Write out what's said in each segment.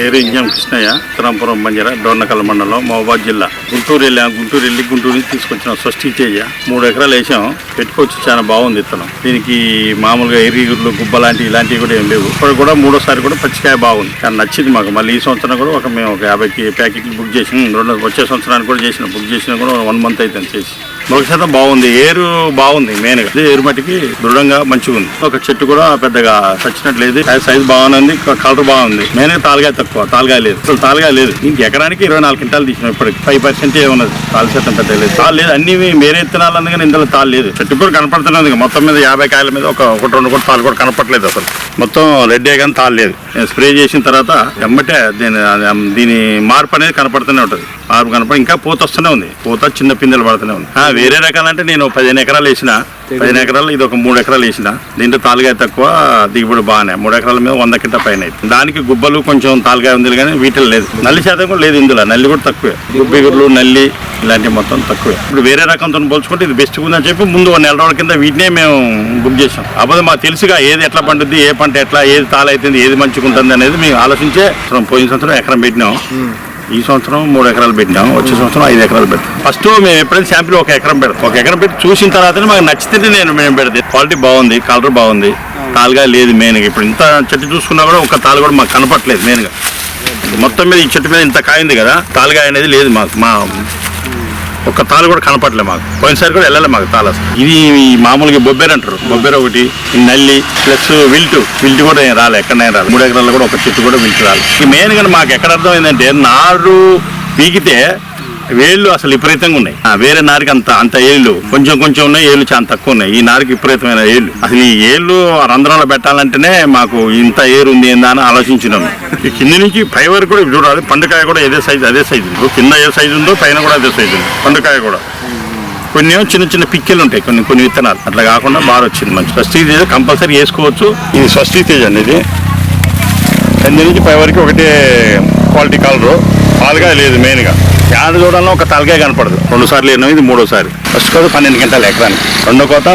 పేరు ఇంజం కృష్ణయ్య ఉత్తరాంపురం మంజర డోర్నకల్ మండలం మహబాద్ జిల్లా. గుంటూరు వెళ్ళాం గుంటూరు వెళ్ళి గుంటూరు నుంచి తీసుకొచ్చిన స్వస్తి చేయ. మూడు ఎకరాలు వేసాం. పెట్టుకోవచ్చు చాలా బాగుంది ఇతను దీనికి మామూలుగా ఎరిగుర్లు గుబ్బ లాంటివి ఇలాంటివి కూడా ఏం లేవు. ఇప్పుడు కూడా మూడోసారి కూడా పచ్చికాయ బాగుంది. కానీ నచ్చింది మాకు. మళ్ళీ ఈ సంవత్సరం కూడా ఒక మేము ఒక యాభై ప్యాకెట్లు బుక్ చేసి రెండు వచ్చే సంవత్సరానికి కూడా చేసిన బుక్ చేసిన కూడా వన్ మంత్ అయితే చేసి. ఒక శాతం బాగుంది. ఏరు బాగుంది మెయిన్గా. ఏరు మట్టికి దృఢంగా మంచిగా ఉంది. ఒక చెట్టు కూడా పెద్దగా చచ్చినట్టు లేదు. సైజ్ బాగుంది కలర్ బాగుంది. మెయిన్గా తాలుగాయ తక్కువ. తాలుగాయ లేదు. అసలు తాలుగాయ లేదు. ఇంక ఎకరానికి ఇరవై నాలుగు క్వింటాలు తీసిన ఇప్పటికి. ఫైవ్ పర్సెంట్ ఉన్నది. తాలు శాతం పెద్ద లేదు. తాలు లేదు. అన్ని మేరే ఇత్తనాలు అందుకని ఇందులో తాలు లేదు. చెట్టు కూడా కనపడుతున్నది మొత్తం మీద యాభై కాయల మీద ఒక ఒకటి రెండు కూడా తాలు కూడా కనపడలేదు అసలు. మొత్తం రెడ్ కానీ తాలు లేదు. స్ప్రే చేసిన తర్వాత ఎమ్మటే దీని దీని మార్పు అనేది కనపడుతూనే ఉంటుంది. మార్పు కనపడి ఇంకా పూత వస్తూనే ఉంది. పూత చిన్న పిందెలు పడుతూనే ఉంది. వేరే రకాలంటే నేను పదిహేను ఎకరాలు వేసిన. పదిహేను ఎకరాలు ఇది ఒక మూడు ఎకరాలు వేసిన. దీంట్లో తాలుగాయ తక్కువ దిగుబడి బాగానే. మూడు ఎకరాల మీద వంద కింద పైన అయితే. దానికి గుబ్బలు కొంచెం తాలుగాయ ఉంది కానీ వీటిలో లేదు. నల్లి శాతం కూడా లేదు ఇందులో. నల్లి కూడా తక్కువే. గుబ్బిగుర్లు నల్లి ఇలాంటివి మొత్తం తక్కువే. ఇప్పుడు వేరే రకంతో పోల్చుకుంటే ఇది బెస్ట్ ఉందని చెప్పి ముందు నెల రోజుల కింద వీటినే మేము బుక్ చేసాం అప్పుడు మాకు తెలుసుగా ఏది ఎట్లా పండుద్ది ఏ పంట ఎట్లా ఏది తాళైతుంది ఏది మంచిగా ఉంటుంది అనేది మేము ఆలోచించే పోయిన సంవత్సరం ఎకరం పెట్టినాం. ఈ సంవత్సరం మూడు ఎకరాలు పెట్టినాం వచ్చే సంవత్సరం ఐదు ఎకరాలు పెడతాం. ఫస్ట్ మేము ఎప్పుడైనా శాంపిల్ ఒక ఎకరం పెడతాం. ఒక ఎకరం పెట్టి చూసిన తర్వాతనే మాకు నచ్చితేనే నేను మేము పెడతాం. క్వాలిటీ బాగుంది కలర్ బాగుంది. తాలుగా లేదు మెయిన్గా. ఇప్పుడు ఇంత చెట్టు చూసుకున్నా కూడా ఒక తాలు కూడా మాకు కనపట్లేదు మెయిన్గా. మొత్తం మీద ఈ చెట్టు మీద ఇంత కాయింది కదా తాలుగా అనేది లేదు మాకు మా ఒక్క తాలు కూడా కనపడలే మాకు. పోయినసారి కూడా వెళ్ళలే మాకు తాళ ఇది ఈ మామూలుగా బొబ్బేరు అంటారు. బొబ్బెర ఒకటి ఈ నల్లి ప్లస్ విల్టు. విల్టు కూడా ఏం రాలే ఎక్కడైనా రాలి. మూడు ఎకరాల్లో కూడా ఒక చెట్టు కూడా విల్టు రాలి. ఈ మెయిన్గా మాకు ఎక్కడ అర్థమైందంటే నారు పీకితే వేళ్ళు అసలు విపరీతంగా ఉన్నాయి. ఆ, వేరే నారికి అంత అంత ఏళ్ళు కొంచెం కొంచెం ఉన్నాయి ఏళ్ళు చాలా తక్కువ ఉన్నాయి. ఈ నారికి విపరీతమైన ఏళ్ళు. అసలు ఈ ఏళ్ళు ఆ రంధ్రంలో పెట్టాలంటేనే మాకు ఇంత ఏరు ఉంది ఏందా అని ఆలోచించినాం. ఈ నుంచి పై వరకు కూడా చూడాలి. పండుకాయ కూడా ఇదే సైజు అదే సైజు ఉంది. కింద ఏ సైజు ఉందో పైన కూడా అదే సైజు ఉంది. పండుకాయ కూడా. కొన్ని చిన్న చిన్న పిక్కెలు ఉంటాయి. కొన్ని కొన్ని విత్తనాలు. అట్లా కాకుండా బాగా వచ్చింది మంచి స్వస్తి తేజ కంపల్సరీ వేసుకోవచ్చు. ఇది స్వస్తి తేజ అండి ఇది. కింద నుంచి పై వరకు ఒకటే క్వాలిటీ కలరు పాలుగా లేదు మెయిన్గా యాడ చూడాలో ఒక తలకే కనపడదు. రెండు సార్లు ఎనిమిది ఇది మూడోసారి. ఫస్ట్ కోత పన్నెండు గంటలు ఎకరానికి. రెండో కోత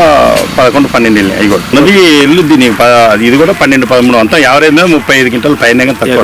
పదకొండు పన్నెండు అవి కూడా నది ఇల్లు దీని ప- ఇది కూడా పన్నెండు పదమూడు అంతా యావరేజ్ మీద ముప్పై ఐదు గంటలు పైన తక్కువ.